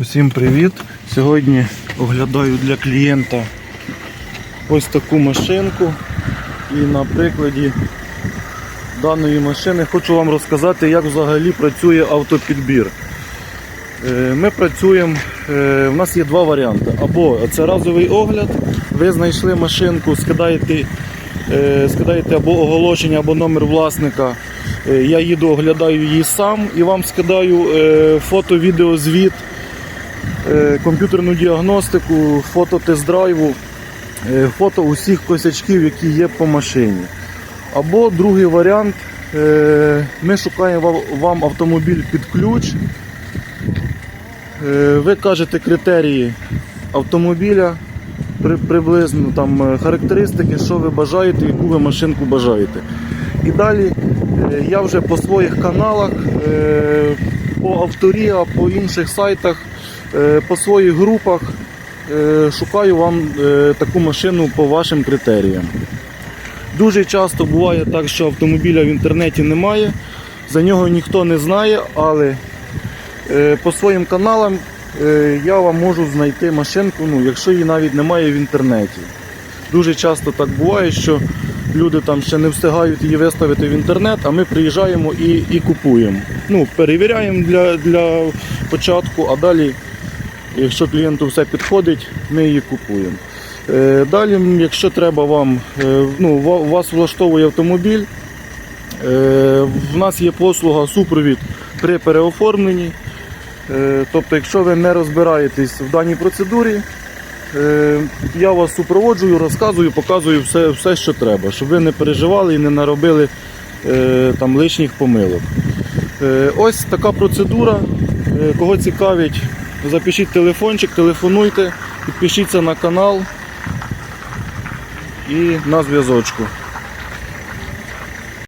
Усім привіт! Сьогодні оглядаю для клієнта ось таку машинку. І на прикладі даної машини хочу вам розказати, як взагалі працює автопідбір. Е, Ми працюємо, е, в нас є два варіанти. Або це разовий огляд, ви знайшли машинку, скидаєте, е, скидаєте або оголошення, або номер власника. Я їду, оглядаю її сам і вам скидаю е, комп'ютерну діагностику, фото тест-драйву, е, фото усіх косячків, які є по машині. Або другий варіант, е, ми шукаємо вам автомобіль під ключ. Е, Ви кажете критерії автомобіля, приблизно там е, характеристики, що ви бажаєте, яку ви машинку бажаєте. І далі е, я вже по своїх каналах, е, по авторія, по інших сайтах, е, по своїх групах е, шукаю вам е, таку машину по вашим критеріям. Дуже часто буває так, що автомобіля в інтернеті немає, за нього ніхто не знає, але Е, По своїм каналам е, я вам можу знайти машинку, ну, якщо її навіть немає в інтернеті. Дуже часто так буває, що люди там ще не встигають її виставити в інтернет, а ми приїжджаємо і, і купуємо. Ну, перевіряємо для, для початку, а далі, якщо клієнту все підходить, ми її купуємо. Е, Далі, якщо треба вам, е, ну, вас влаштовує автомобіль, Е, В нас є послуга супровід при переоформленні. Тобто, якщо ви не розбираєтесь в даній процедурі, я вас супроводжую, розказую, показую все, все що треба, щоб ви не переживали і не наробили там лишніх помилок. Ось така процедура. Кого цікавить, запишіть телефончик, телефонуйте, підпишіться на канал і на зв'язочку.